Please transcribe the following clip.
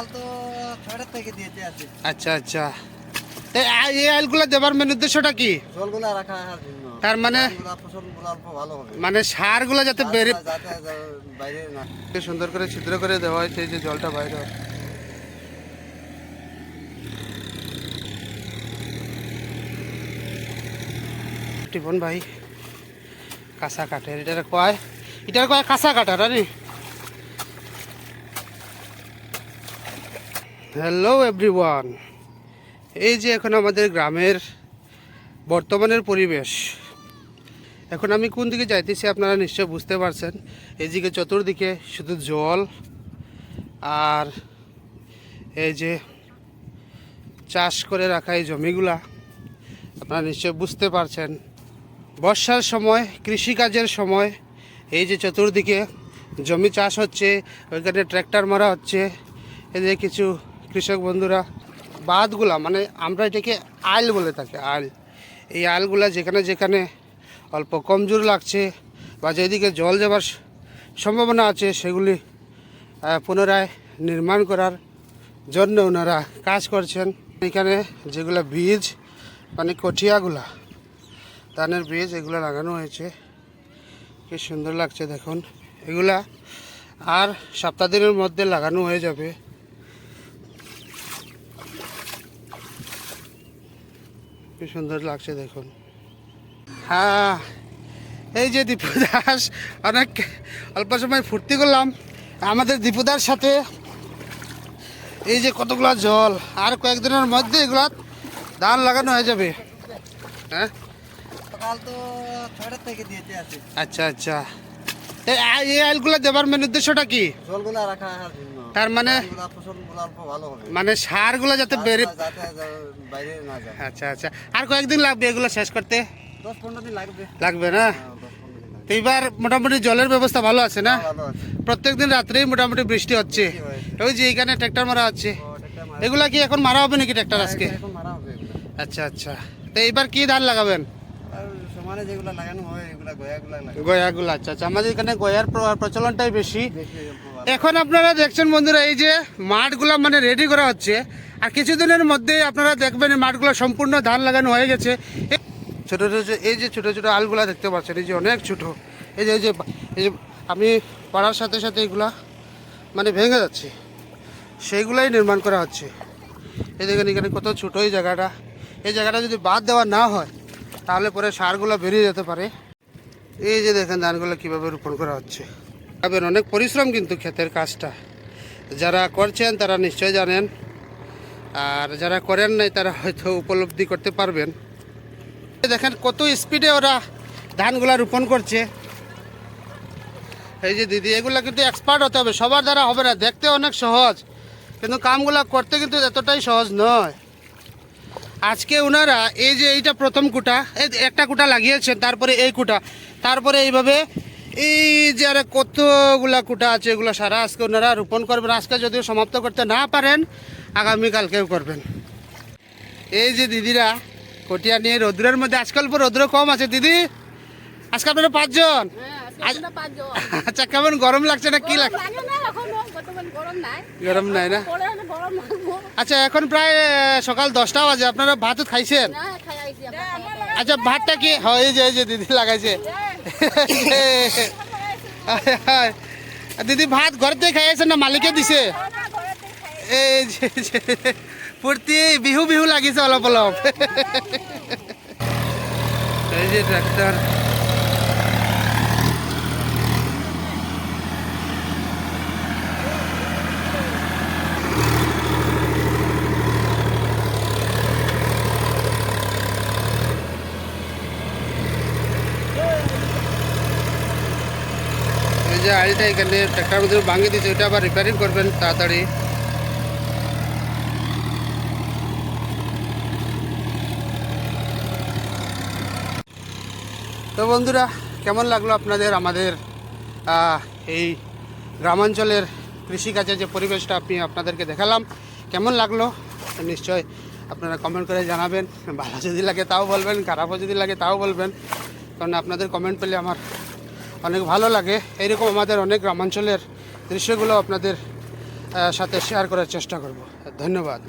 কাল তো ছয়টার থেকে দিয়েছে আছে আচ্ছা আচ্ছা। তো এই- এই আলগুলো দেবার মেন উদ্দেশ্যটা কি? জলগুলা রাখা জন্য। তার মানে মানে সারগুলো যাতে বেড়ে যাতে যাতে বাইরে না সুন্দর করে ছিদ্র করে দেওয়া হয়েছে যে জলটা বাইরে হয়। টিপন ভাই কাঁচা কাঠের এটার কয়? এটার কয় কাঁচা কাঠার আরে হ্যালো এভরিওয়ান এই যে এখন আমাদের গ্রামের বর্তমানের পরিবেশ, এখন আমি কোন দিকে যাইতেছি আপনারা নিশ্চয় বুঝতে পারছেন। এইদিকে চতুর্দিকে শুধু জল আর এই যে চাষ করে রাখা এই জমিগুলা, আপনারা নিশ্চয় বুঝতে পারছেন। বর্ষার সময়, কৃষিকাজের সময় এই যে চতুর্দিকে জমি চাষ হচ্ছে, ওইখানে ট্র্যাক্টর মারা হচ্ছে যে কিছু কৃষক বন্ধুরা, বাঁধগুলা মানে আমরা এটাকে আইল বলে থাকি, আইল। এই আইলগুলা যেখানে যেখানে অল্প কমজোর লাগছে বা যেদিকে জল যাবার সম্ভাবনা আছে, সেগুলি পুনরায় নির্মাণ করার জন্য ওনারা কাজ করছেন। এখানে যেগুলো বীজ মানে কঠিয়াগুলা, ধানের বীজ, এগুলো লাগানো হয়েছে। কি সুন্দর লাগছে দেখুন। এগুলা আর সপ্তাহ দিনের মধ্যে লাগানো হয়ে যাবে। কি সুন্দর লাগছে দেখুন। হ্যাঁ এই যে দীপু দাস অনেক অল্প সময় ফুর্তি করলাম। আমাদের দীপুদার সাথে এই যে কতগুলো জল আর কয়েকদিনের মধ্যে এগুলা ধান লাগানো হয়ে যাবে। হ্যাঁ? আচ্ছা আচ্ছা। এই আইলগুলো দেবার মেন উদ্দেশ্যটা কি? তার মানে মানে সারগুলো যাতে বেড়ে আচ্ছা আচ্ছা। আর কয়েকদিন লাগবে এগুলো শেষ করতে? লাগবে। না? হ্যাঁ, এবার মোটামুটি জলের ব্যবস্থা ভালো আছে না? প্রত্যেক দিন রাত্রেই মোটামুটি বৃষ্টি হচ্ছে। ওই যে এখানে ট্র্যাক্টর মারা হচ্ছে। এগুলা কি এখন মারা হবে নাকি ট্র্যাক্টর আজকে? হবে এগুলা। আচ্ছা আচ্ছা। তো এইবার কি ধান লাগাবেন? সমানে যেগুলো লাগানো হয় এগুলা গয়াগুলা আচ্ছা আচ্ছা। আমাদের এখানে গয়ার প্রচলনটাই বেশি। এখন আপনারা দেখছেন বন্ধুরা এই যে মাঠগুলো মানে রেডি করা হচ্ছে। আর কিছুদিনের মধ্যে আপনারা দেখবেন মাঠগুলো সম্পূর্ণ ধান লাগানো হয়ে গেছে। ছোট ছোট এই যে ছোট ছোট আলগুলা দেখতে পাচ্ছেন এই যে অনেক ছোট। এই যে এই যে এই যে আমি পাড়ার সাথে সাথে এগুলা মানে ভেঙে যাচ্ছে। সেইগুলাই নির্মাণ করা হচ্ছে। এই দেখেন এখানে কত ছোট এই জায়গাটা। এই জায়গাটা যদি বাদ দেওয়া না হয় তাহলে পরে সারগুলো বেরিয়ে যেতে পারে। এই যে দেখেন ধানগুলো কীভাবে রোপণ করা হচ্ছে। ভাবেন অনেক পরিশ্রম কিন্তু ক্ষেতের কাজটা। যারা করছেন তারা নিশ্চয় জানেন, আর যারা করেন নাই তারা হয়তো উপলব্ধি করতে পারবেন। দেখেন কত স্পিডে ওরা ধানগুলা রোপণ করছে। এই যে দিদি, এগুলা কিন্তু এক্সপার্ট হতে হবে, সবার দ্বারা হবে না। দেখতে অনেক সহজ, কিন্তু কামগুলা করতে কিন্তু এতটাই সহজ নয়। আজকে ওনারা এই যে এইটা প্রথম কুটা একটা কুটা লাগিয়েছেন, তারপরে এই কুটা, তারপরে এইভাবে এই যে আর কতগুলা কুটা আছে, এগুলো সারা আজকে ওনারা রোপণ করবেন। আজকে যদিও সমাপ্ত করতে না পারেন, আগামীকালকেও করবেন। এই যে দিদিরা কটিয়া নিয়ে রৌদ্রের মধ্যে, আজকাল পর রৌদ্র কম আছে, দিদি। আজকে আপনারা পাঁচজন। আচ্ছা। কেমন গরম লাগছে না কি লাগ লাগে না এখনও, বর্তমান গরম নাই। না। আচ্ছা এখন প্রায় সকাল দশটা বাজে। আপনারা ভাত খাইছেন? না, খাই আইছি আমরা। আচ্ছা ভাতটা কি? হয় এই যে যে দিদি লাগাইছে। দিদি ভাত ঘর থেকে খাইছে না মালিকে দিছে? এই ফুর্তি বিহু বিহু লাগিছে অলপ অলপ। এই যে ট্রাক্টর। যে আড়িটা এখানে ট্রাক্টর মধ্যে ভাঙিয়ে দিয়েছে, ওটা আবার রিপেয়ারিং করবেন তাড়াতাড়ি। তো বন্ধুরা, কেমন লাগল আপনাদের আমাদের এই গ্রামাঞ্চলের কৃষিকাজের যে পরিবেশটা আপনি আপনাদেরকে দেখালাম? কেমন লাগল? নিশ্চয় আপনারা কমেন্ট করে জানাবেন। ভালো যদি লাগে তাও বলবেন, খারাপও যদি লাগে তাও বলবেন। কারণ আপনাদের কমেন্ট পেলে আমার অনেক ভালো লাগে। এইরকম আমাদের অনেক গ্রামাঞ্চলের দৃশ্যগুলো আপনাদের সাথে শেয়ার করার চেষ্টা করব। ধন্যবাদ।